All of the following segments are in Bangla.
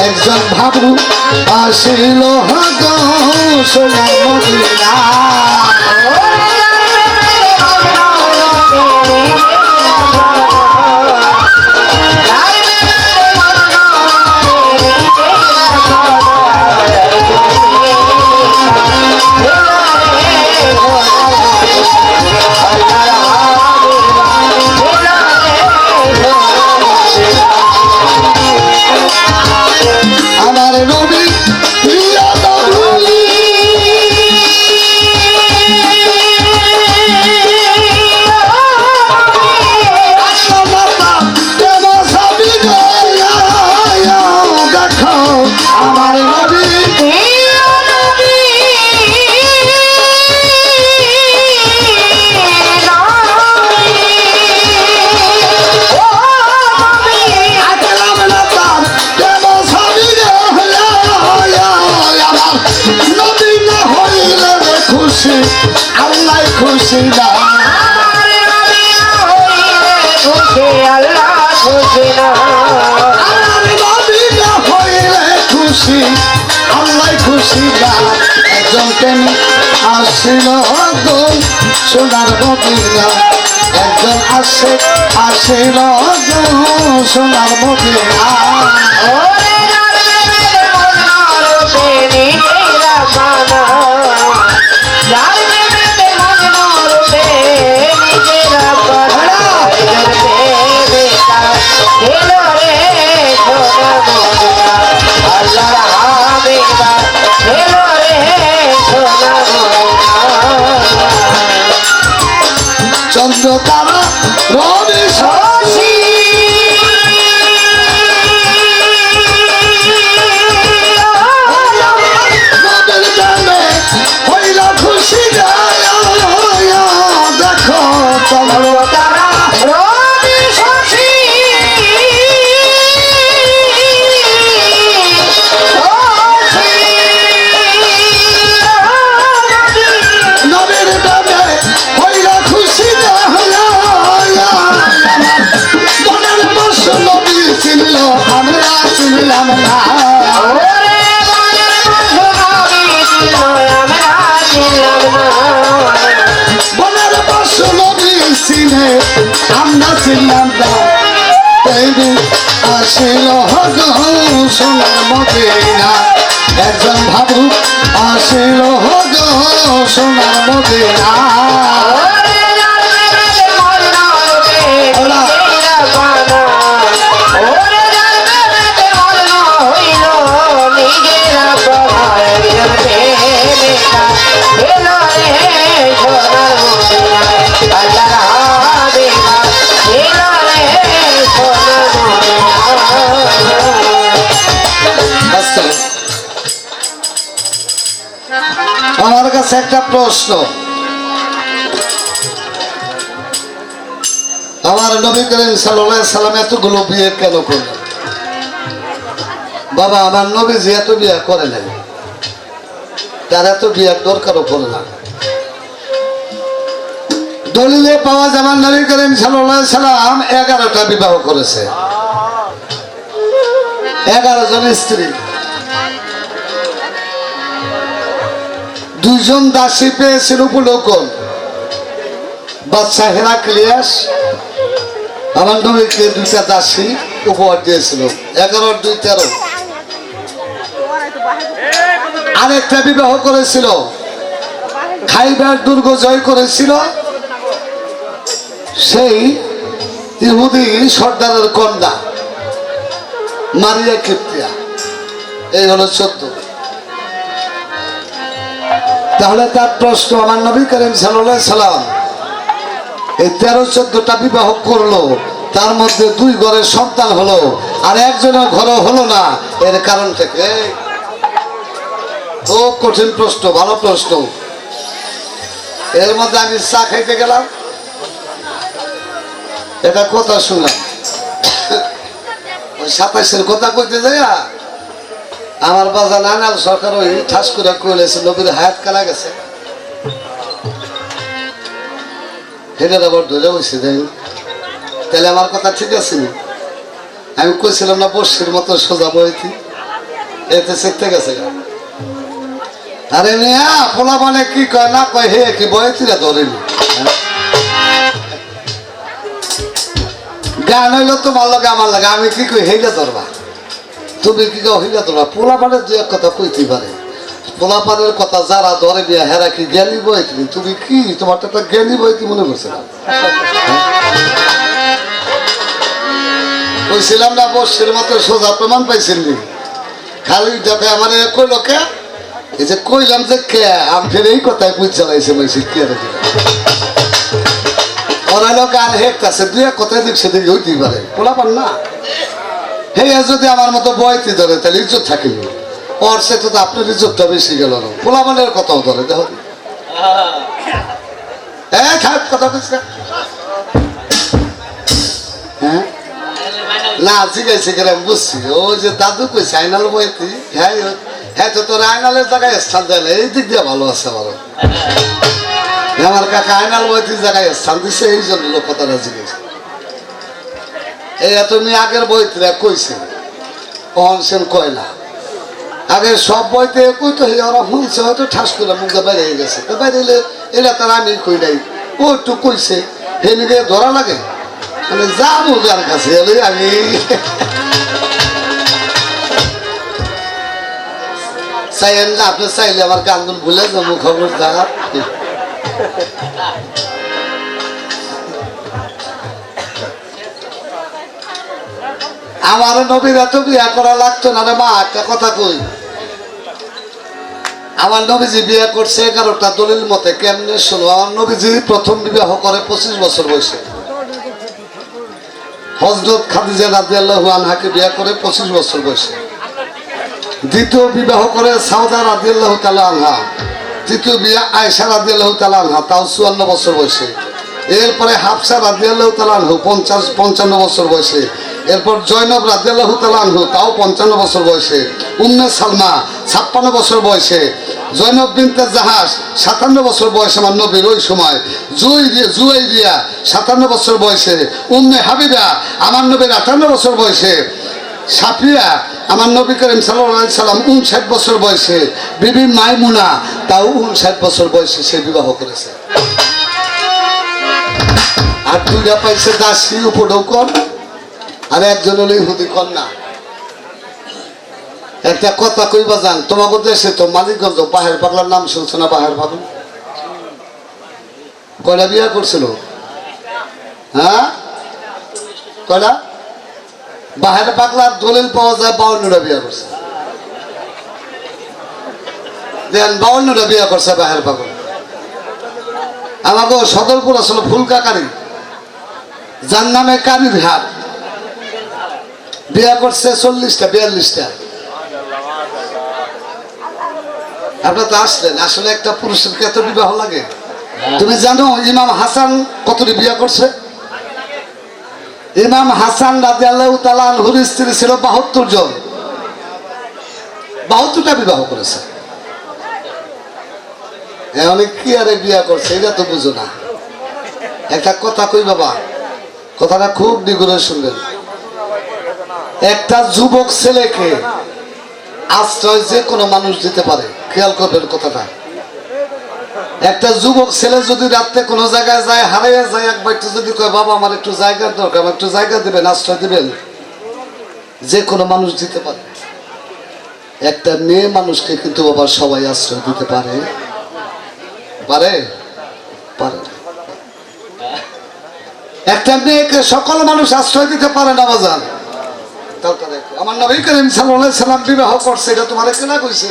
একজন ভাবু আসিল সোনার মদিনা প্রেমী আসিল সোনার মদিনা। একজন আসে আসিল সোনার মদিনা। চিনলাম না তৈরি আসিল সোনার মদিনা একজন ভাবু আসিল সোনার আচ্ছা। কাছে একটা প্রশ্ন। আমার নবী করিম সাল্লাহ সাল্লাম এতগুলো বিয়ে কেন করলেন? বাবা, আমার নবী যে এত বিয়ে করে নাই। তার এত বিয়ের দরকারও পড়ে না। দলিলে পাওয়া আমার নবী করিম সাল্লাহ সাল্লাম এগারোটা বিবাহ করেছে। এগারো জন স্ত্রী। দুইজন দাসী পেয়েছিল উপলোকন বাচ্চা হেরা ক্লিয়াস আমার নবীকে দুইটা দাসী উপহার দিয়েছিল। এগারো দুই তেরো। আরেকটা বিবাহ করেছিল। খাইবার দুর্গ জয় করেছিল। সেই ইহুদি সর্দারের কন্যা, মারিয়া কিপ্তিয়া এই হলো চোদ্দ। তাহলে তার প্রশ্ন আমার নবী সাল্লাহ সাল্লাম এই তেরো চোদ্দটা বিবাহ করল, তার মধ্যে দুই ঘরের সন্তান হলো আর একজনের ঘরে হলো না। এর কারণ থেকে খুব কঠিন প্রশ্ন, ভালো প্রশ্ন। এর মধ্যে আমি চা খাইতে গেলাম। এটা কথা শুনলাম। ওই সাতাশের কথা কইতে যাইয়া আমার বাজার নানাল সরকার ওই ঠাস করে কইলেছে নবীর হায়াত কালা গেছে। হেডের আবার ধরে বসে দেয় তাহলে আমার কথা ঠিক আছে নি? আমি কইছিলাম না বসির মতো সোজা বইতি। এতে শিখতে গেছে। আরে মিয়া, পোলা মানে কি কয়, না কয়, হে, কি বইতি না? ধরেনি গান হইল তোমার লগে, আমার লাগে, আমি কি কই হেইলে ধরবা? তুমি কি হেইলে ধরবা পোলা মানে দু এক কথা কইতে পারে। পোলা পানের কথা যারা ধরে বিয়া হেরা কি জ্ঞানী বইতি তুমি তুমি কি? তোমার তো একটা জ্ঞানী বইতি মনে করছিলাম কইছিলাম না বসের মতো সোজা প্রমাণ পাইছিলি খালি যাতে আমার কইল কে? এই যে কইলাম যে কে, আম ফের এই কথায় বুঝ চালাইছে মাইছি কে ওরা লোক আর হেক আছে দুই এক কথায় দিক সেদিকে হইতেই পারে। পোলা পান না? হে যদি আমার মতো বয়তি ধরে, তাহলে ইজ্জত থাকিল ওর সে তো আপনার ইজ্জতটা বেশি গেল না। পোলা পানের কথাও ধরে, দেখো। হ্যাঁ খারাপ কথা কইছে হ্যাঁ? না, জিজ্ঞাসা করে আমি বুঝছি। ও যে দাদু কইছে, আইনাল বইতি হ্যাঁ হ্যাঁ তো তোর আইনালের জায়গায় স্থান দেয় এই দিক দিয়ে ভালো আছে আমারও আমার কাকা আইনাল বইতির জায়গায় স্থান দিছে, এই জন্য কথাটা জিজ্ঞেস এই এত মেয়ে আগের বইতিরা কইছে। অহন সেন কয় না। আগে সব বইতে কই তো ওরা শুনছে, হয়তো ঠাস করে মুখ দিয়ে বাইরে গেছে। তো এলে, এলা তার আমি কই নাই। ও একটু কইছে, হে নিকে ধরা লাগে? মানে যাব যার কাছে এলে আমি। চাইলেন না, আপনি চাইলে আমার কান্দন ভুলে যাব খবর আমার নবীর এত বিয়া করা লাগতো না রে মা, একটা কথা কই। আমার নবীজি বিয়ে করছে এগারোটা দলিল মতে, কেমনে শোনো আমার নবীজি প্রথম বিবাহ করে পঁচিশ বছর বয়সে। হজরত খাদিজা রাজি আল্লাহ আনহাকে বিয়ে করে পঁচিশ বছর বয়সে। দ্বিতীয় বিবাহ করে সাউদা রাজি আল্লাহ তালা আনহা। তৃতীয় বিয়ে আয়সা রাজি আল্লাহ তালা আনহা, তাও চুয়ান্ন বছর বয়সে। এরপরে হাফসা রাজি আল্লাহ তালা আনহু, পঞ্চাশ, পঞ্চান্ন বছর বয়সে। এরপর জৈনব রাজি আল্লাহ তালা আনহু, তাও পঞ্চান্ন বছর বয়সে। উম্মে সালমা, ছাপ্পান্ন বছর বয়সে। জৈনব বিনতে জাহাজ সাতান্ন বছর বয়সে আমার নবীর ওই সময়। জুই জুয়াই দিয়া সাতান্ন বছর বয়সে। উম্মে হাবিবা, আমার নবীর আটান্ন বছর বয়সে। সাফিয়া, আমার নবী করিম সাল্লাহ সাল্লাম উনষাট বছর বয়সে। বিবি মাইমুনা, তাও উনষাট বছর বয়সে সে বিবাহ করেছে। আর দুইটা পাইছে দাসী উপঢৌকন, আর একজন হলো ইহুদি কন্যা। একটা কথা কইবা যান তোমাকে দেশে তো মালিকগঞ্জ বাহের পাগলার নাম শুনছো না বাহের পাগল কয়টা বিয়া করছিল? হ্যাঁ? কয়টা বাহের পাগলার দলিল পাওয়া যায় বাউন্নটা বিয়া করছে। দেন, বাউন্নটা বিয়া করছে বাহের পাগল আমাকে সদরপুর আসলে ফুলকাকারি যার নামে কারির হাট বিয়া করছে চল্লিশটা বিয়াল্লিশটা। আপনার তো আসলেন আসলে একটা পুরুষের কি এত বিবাহ লাগে? তুমি জানো ইমাম হাসান কতটি বিয়া করছে? ইমাম হাসান রাজি আল্লাহ তালানহুর স্ত্রী ছিল বাহাত্তর জন। বাহাত্তরটা বিবাহ করেছে। অনেক কি আরে বিয়া করছে এটা তো বুঝো না। একটা কথা কই বাবা? কথাটা খুব নিগুড়ে শুনবেন একটা যুবক ছেলেকে আশ্রয় যে কোনো মানুষ দিতে পারে, খেয়াল করবেন কথাটা। একটা যুবক ছেলে যদি রাত্রে কোনো জায়গায় যায়, হারাইয়া যায়, একবার একটু যদি কয়, বাবা, আমার একটু জায়গার দরকার একটু জায়গা দেবেন, আশ্রয় দেবেন। যে কোনো মানুষ দিতে পারে। একটা মেয়ে মানুষকে কিন্তু বাবা সবাই আশ্রয় দিতে পারে। পারে? পারে। একটা মেয়েকে সকল মানুষ আশ্রয় দিতে পারে না দেখো, আমার নবী করিম সাল্লাম বিবাহ করছে এটা তোমার কেনা কইছে?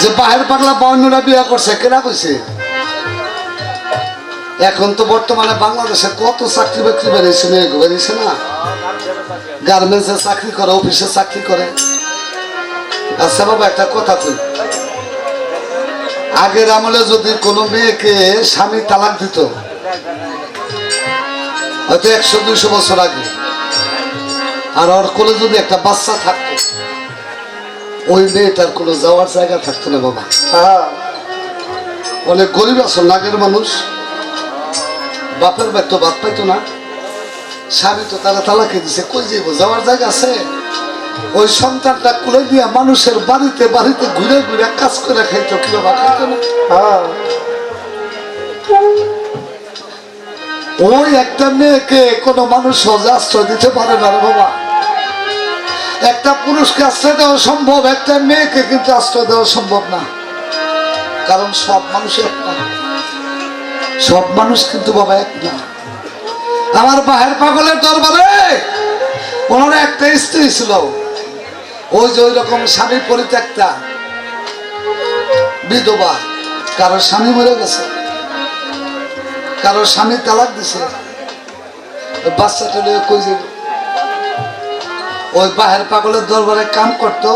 যে বাহের পাগলা বাউন্নরা বিবাহ করছে কেনা কইছে? এখন তো বর্তমানে বাংলাদেশে কত চাকরি বাকরি বেরিয়েছে মেয়ে বেরিয়েছে না? গার্মেন্টসে চাকরি করে অফিসে চাকরি করে। আচ্ছা বাবা একটা কথা তুই আগের আমলে যদি কোনো মেয়েকে স্বামী তালাক দিত হয়তো একশো, দুইশো বছর আগে। আর ওর কোলে যদি একটা বাচ্চা থাকতো, ওই মেয়েটার কোনো যাওয়ার জায়গা থাকতো না বাবা। অনেক গরিব আছো, নাগের মানুষ। বাপের বাড়ি তো বাদ পাইতো না। স্বামী তো তারা তালাকে দিছে, কই যাইব, যাওয়ার জায়গা আছে? ওই সন্তানটা কুলে দিয়ে মানুষের বাড়িতে বাড়িতে ঘুরে ঘুরে কাজ করে খাইতো, কি বাবা, খাইতো না? হ্যাঁ ওই একটা মেয়েকে কোনো মানুষ সহজে আশ্রয় দিতে পারে না বাবা। একটা পুরুষকে আশ্রয় দেওয়া সম্ভব, একটা মেয়েকে কিন্তু আশ্রয় দেওয়া সম্ভব না। কারণ সব মানুষ এক না সব মানুষ কিন্তু বাবা এক না আমার বাহের পাগলের দরবারে ওনার একটা স্ত্রী ছিল। ওই যে ওই রকম স্বামী পরিত্যক্তা। বিধবা। কারও স্বামী মরে গেছে। কারও স্বামী তালাক দিছে বাচ্চাটা কই যাবে ওই বাহের পাগলের দরবারে কাম করতো,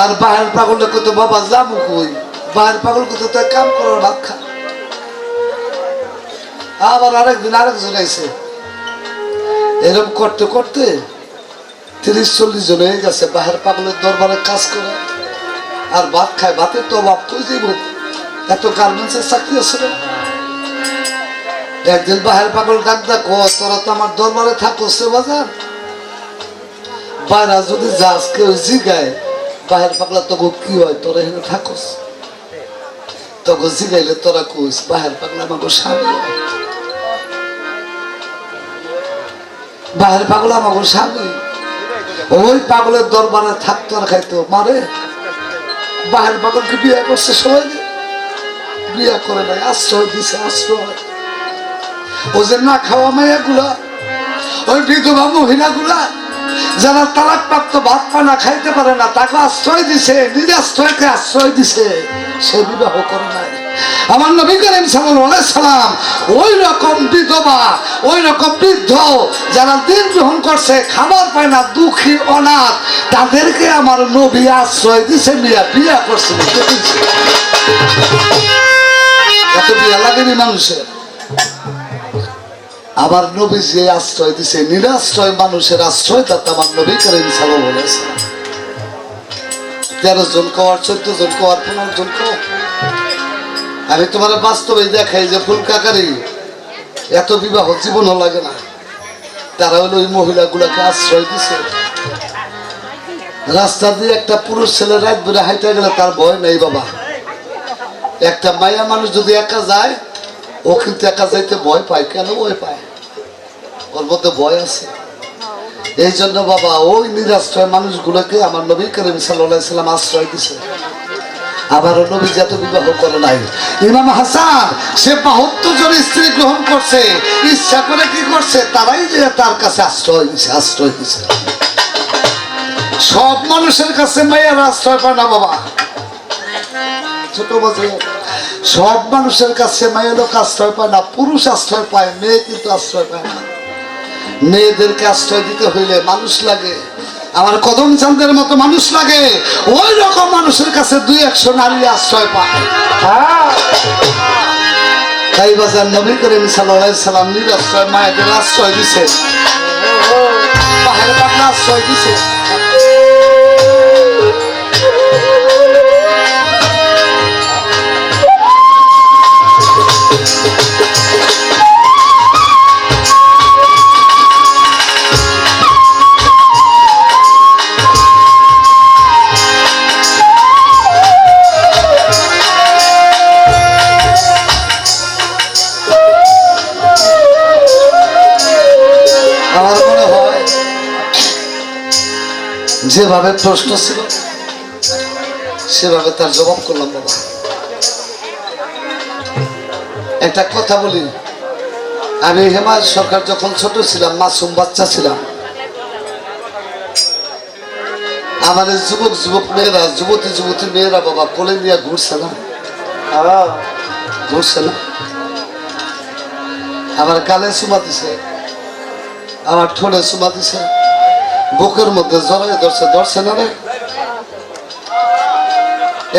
আর বাহের পাগলটা কত বাবা, যাব কই? বাহের পাগল কত তাই কাম করার ভাত খা। আবার আরেকদিন আরেকজন আইছে। এরকম করতে করতে তিরিশ চল্লিশ জন হয়ে গেছে বাহের পাগলের দরবারে কাজ করে। আর ভাত খায়, ভাতের তো অভাব, কই যাইব? এত গার্মেন্টসের চাকরি আছে না? একদিন বাহের পাগল ডাক দেখো তোরা তো আমার দরবারে থাকো সে বাজার। বাইরা যদি যাস কেউ জিগায়, বাহের পাগলা তোকে কি হয়, তোরা এখানে থাকোস? জিগাইলে তোরা বাহের পাগলা আমাকে স্বামী। বাহের পাগলা আমাকে ওই পাগলের দরবারে থাকতো আর খাইতো, মারে, বাহের পাগলকে বিয়ে করছে সবাই বিয়ে করে নাই, আশ্রয় দিছে, আশ্রয়। ও যে না খাওয়া মাইয়া গুলা ওই বিধবা মহিলা গুলা যারা তালাক প্রাপ্ত ভাত পানা খাইতে পারে না, তাকে আশ্রয় দিছে, নিজে আশ্রয়কে আশ্রয় দিছে, সে বিবাহ করে নাই। আমার নবী করিম সালাম ওই রকম বিধবা, ওই রকম বৃদ্ধ, যারা দিন গ্রহণ করছে, খাবার পায় না, দুঃখী, অনাথ, তাদেরকে আমার নবী আশ্রয় দিছে, মিয়া বিয়া করছে এত বিয়া লাগেনি মানুষের। আবার নবী যে আশ্রয় দিছে, নিরাশ্রয় মানুষের আশ্রয় তাতে আমার নবী করিম বলেছে তেরো জন কওয়ার চোদ্দ জন কওয়ার পনেরো জন আমি তোমার বাস্তবে দেখাই যে ফুল কাকারি এত বিবাহ জীবনও লাগে না। তারা হলো ওই মহিলাগুলোকে আশ্রয় দিছে। রাস্তা দিয়ে একটা পুরুষ ছেলে রাত ধরে হাইতে গেলে তার ভয় নেই বাবা। একটা মায়া মানুষ যদি একা যায় ও কিন্তু একা যাইতে ভয় পায়। কেন ভয় পায়? ওর মধ্যে ভয় আছে। এই জন্য বাবা, ওই নিরাশ্রয় মানুষগুলোকে আমার নবী করিম সাল্লাম আশ্রয় দিছে। আবার নবী যত বিবাহ করে নাই। ইমাম হাসান, সে বাহাত্তর জন স্ত্রী গ্রহণ করছে। ইচ্ছা করে কি করছে? তারাই যে তার কাছে আশ্রয় দিছে আশ্রয় দিছে সব মানুষের কাছে মেয়ের আশ্রয় পায় না বাবা। ছোট বাজে সব মানুষের কাছে মেয়ে লোক আশ্রয় পায় না পুরুষ আশ্রয় পায় মেয়ে কিন্তু আশ্রয় পায় না। মেয়েদেরকে আশ্রয় দিতে হইলে মানুষ লাগে। আমার কদম চান্দের মতো মানুষ লাগে। ওই রকম মানুষের কাছে দুই একশো নারী আশ্রয় পায়। হ্যাঁ। তাই বাজার নবী করিম সাল্লাহ সাল্লাম নিরাশ্রয় মায়েদের আশ্রয় দিছে। আশ্রয় দিছে। যেভাবে প্রশ্ন ছিল সেভাবে তার জবাব করলাম বাবা। একটা কথা বলি আমি হেমায়ত সরকার যখন ছোট ছিলাম মাসুম বাচ্চা ছিলাম আমাদের যুবক যুবক মেয়েরা যুবতী যুবতী মেয়েরা বাবা কোলে নিয়ে ঘুরছে না? হ্যাঁ। ঘুরছে না? আমার গালে চুমা দিছে আমার ঠোঁটে দিছে। বুকের মধ্যে জড়াই ধরছে ধরছে না রে?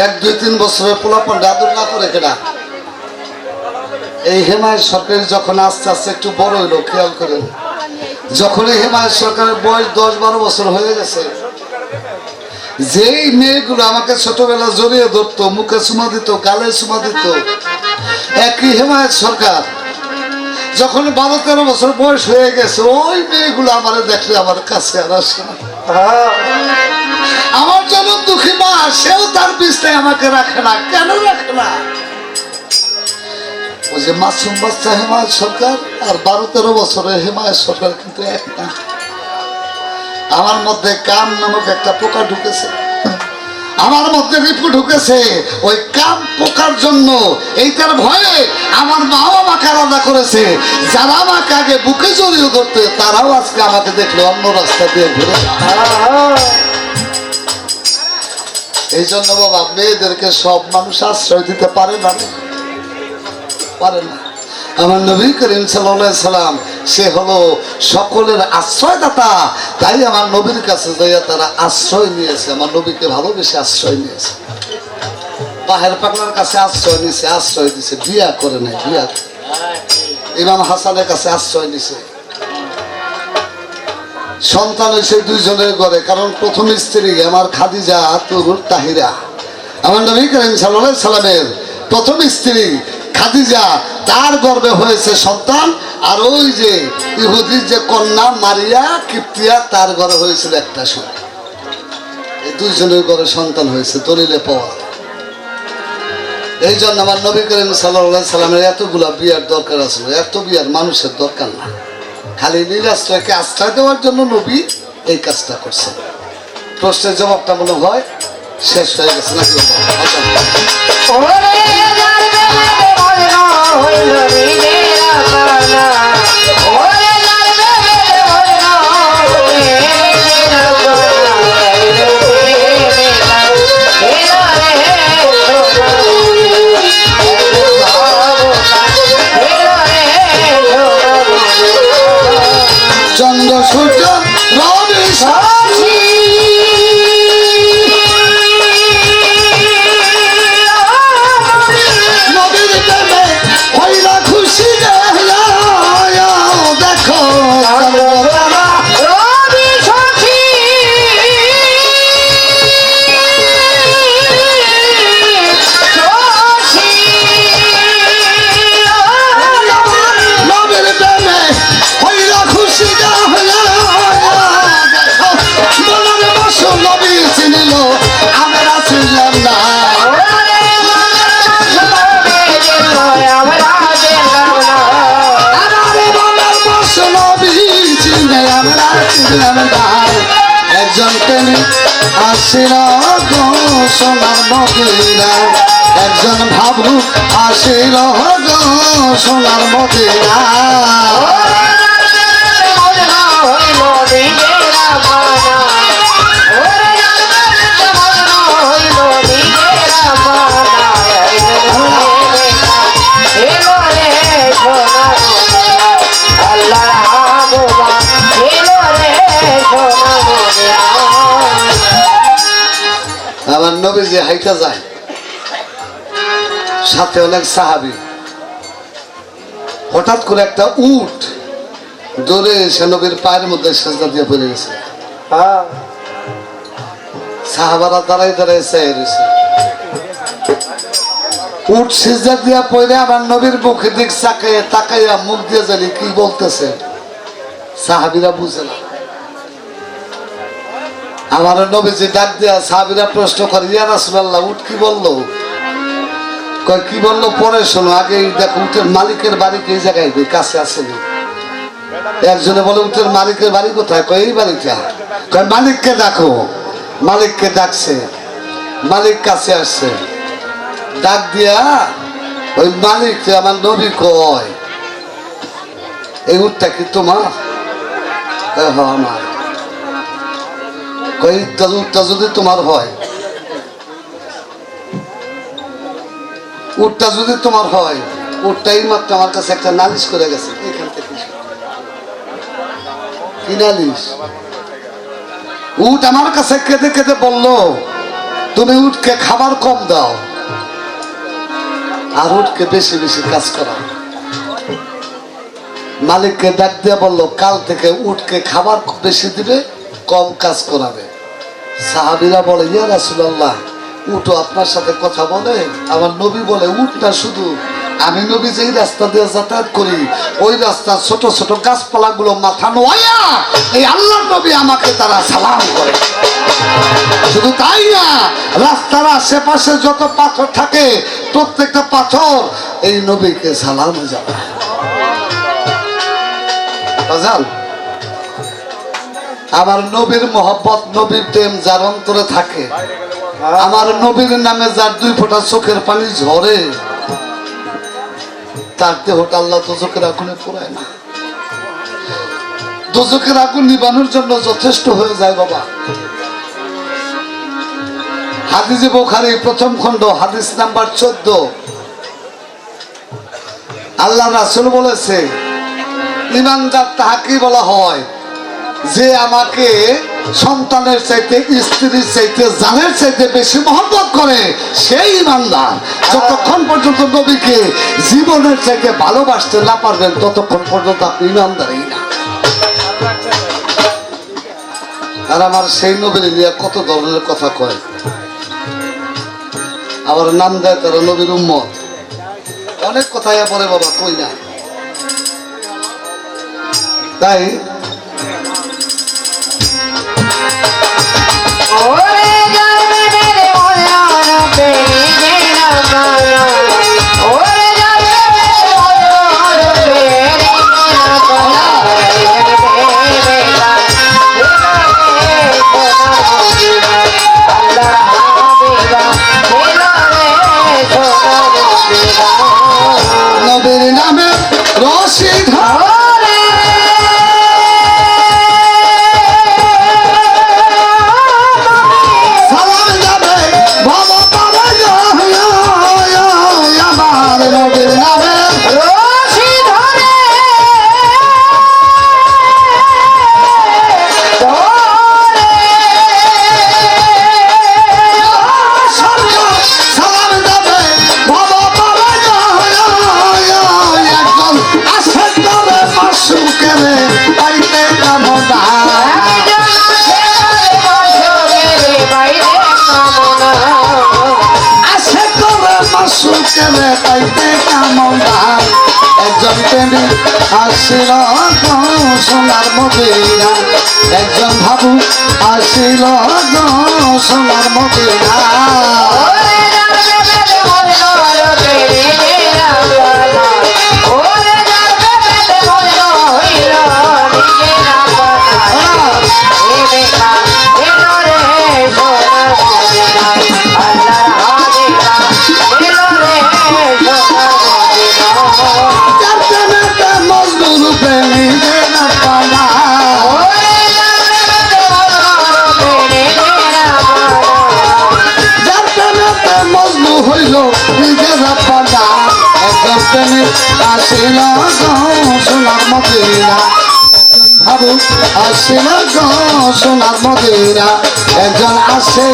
এক, দুই, তিন বছরের পোলাপন আদর না করে কেনা? এই হেমায়ত সরকার যখন আস্তে আস্তে একটু বড় হইল, খেয়াল করেন। যখন এই হেমায়ত সরকারের বয়স দশ, বারো বছর হয়ে গেছে, যেই মেয়েগুলো আমাকে ছোটবেলা জড়িয়ে ধরতো, মুখে সুমা দিত, গালে সুমা দিত, একই হেমায়ত সরকার যখন বারো তেরো বছর বয়স হয়ে গেছে, ওই মেয়েগুলো আমার দেখলে আমার কাছে আর আসে আমার জন্য দুঃখী মা সেও তার বিছনায় আমাকে রাখে না। কেন রাখে না? ওই যে মাসুম বাচ্চা হেমায়ত সরকার, আর বারো তেরো বছরের হেমায়ত সরকার কিন্তু এক না। আমার মধ্যে কাম নামক একটা পোকা ঢুকেছে। আমার মধ্যে রিপু ঢুকেছে। ওই কাম পোকার জন্য। এইটার ভয়ে আমার মাও আমাকে আলাদা করেছে। যারা আমাকে আগে বুকে জড়িয়ে করতে তারাও আজকে আমাকে দেখল অন্য রাস্তা দিয়ে ঘুরে এই জন্য বাবা, মেয়েদেরকে সব মানুষ আশ্রয় দিতে পারে না পারে না। আমার নবী করিম সাল্লাম, সে হলো সকলের আশ্রয়দাতা। তাই আমার নবীর কাছে যাইয়া তারা আশ্রয় নিয়েছে, আমার নবীকে ভালোবেসে আশ্রয় নিয়েছে। বাহের পাগলার কাছে আশ্রয় নিয়েছে, আশ্রয় দিছে, বিয়া করে নাই, বিয়া। ইমাম হাসানের কাছে আশ্রয় নিছে। সন্তান হয়েছে দুইজনের ঘরে, কারণ প্রথম স্ত্রী আমার খাদিজা তুর তাহিরা। আমার নবী করিম সাল্লাহ সাল্লামের প্রথম স্ত্রী খাদিজা তার গর্বে হয়েছে সন্তান আর ওই যে ইহুদির যে কন্যা মারিয়া কিপ্তিয়া তার ঘরে হয়েছিল একটা সন্তান এই দুইজনের ঘরে সন্তান হয়েছে দলিলে পাওয়া এই জন্য আমার নবী করিম সাল্লাহ সাল্লামের এতগুলা বিয়ার দরকার আছে এত বিয়ার মানুষের দরকার না খালি নিরাশ্রয়কে আশ্রয় দেওয়ার জন্য নবী এই কাজটা করছে প্রশ্নের জবাবটা মনে হয় শেষ হয়ে গেছে নাকি আচ্ছা। ওরে যার বেলাতে মজনু হইল ঋণের একজন ভাবুক আসিল গো সোনার মদিনা। আমার নবী যে হাইটা যায়। সাথে অনেক সাহাবি। হঠাৎ করে একটা উট দৌড়ে এসে নবীর পায়ের মধ্যে সেজদা দিয়ে পড়ে গেছে। সাহাবারা দাঁড়াই দাঁড়াই চাই রয়েছে উট সেজদা দিয়া পড়ে আমার নবীর মুখের দিক চাকাইয়া তাকাইয়া মুখ দিয়ে জানি কি বলতেছে। সাহাবিরা বুঝে না। আমার নবীজি ডাক দিয়া সাহাবিরা প্রশ্ন করে ইয়া রাসূলুল্লাহ উট কি বলল? কি বলল? পরে শোনো আগে দেখো উটের মালিকের বাড়ি এই জায়গায়? কই কাছে আছে না একজনে বলে উটের মালিকের বাড়ি কোথায়? কয় এই বাড়িটা। কয় মালিককে ডাকো। মালিককে ডাকছে। মালিক কাছে আসছে। ডাক দিয়া ওই মালিক আমার নবী কয় এই উটটা কি তোমার? "হ্যাঁ, আমার। কই উটটা যদি তোমার হয় উটটা যদি তোমার হয় উটটাই মাত্র আমার কাছে একটা নালিশ করে গেছে। এখান থেকে কি নালিশ? উট আমার কাছে কেঁদে কেঁদে বলল, তুমি উটকে খাবার কম দাও আর উটকে বেশি বেশি কাজ করাও। মালিককে ডাক দিয়ে বলল, কাল থেকে উটকে খাবার বেশি দিবে, কম কাজ করাবে। সাহাবিরা বলে, ইয়া রাসুলাল্লাহ উটো আপনার সাথে কথা বলে। আমার নবী বলে উটটা শুধু। আমি নবী যেই রাস্তা দিয়ে যাতায়াত করি, ওই রাস্তার ছোট ছোট গাছপালা গুলো মাথা নোয়া এই আল্লাহ নবী আমাকে তারা সালাম করে। শুধু তাই না, রাস্তার আশেপাশে যত পাথর থাকে, প্রত্যেকটা পাথর এই নবীকে সালাম জানায় আমার নবীর মহব্বত নবীর প্রেম যার অন্তরে থাকে আমার নবীর নামে যার দুই ফোঁটা চোখের পানি ঝরে, তার দেহটা আল্লাহ দোজকের আগুনে পোড়ায় না। দোজকের আগুন নিবানোর জন্য যথেষ্ট হয়ে যায় বাবা। হাদিজে বোখারি প্রথম খণ্ড, হাদিস নাম্বার চোদ্দ। আল্লাহ রাসুল বলেছে, ইমানদার তাহাকে বলা হয়, যে আমাকে সন্তানের চাইতে, স্ত্রীর চাইতে, জানের চাইতে বেশি মহব্বত করে সেই ইমানদার। যতক্ষণ পর্যন্ত নবীকে জীবনের চাইতে ভালোবাসতে না পারবেন, ততক্ষণ পর্যন্ত আপনি ইমানদারই না। আর আমার সেই নবীর নিয়ে কত ধরনের কথা কয়। আবার নাম দেয় তারা নবীর উম্মত। অনেক কথাই বলে বাবা কই না। তাই ওরে আসিল সোনার মদিনা। একজন ভাবু আসিল সোনার মদিনা। আসিল সোনার মদিনা ভাবু আসিল সোনার মদিনা একজন আসে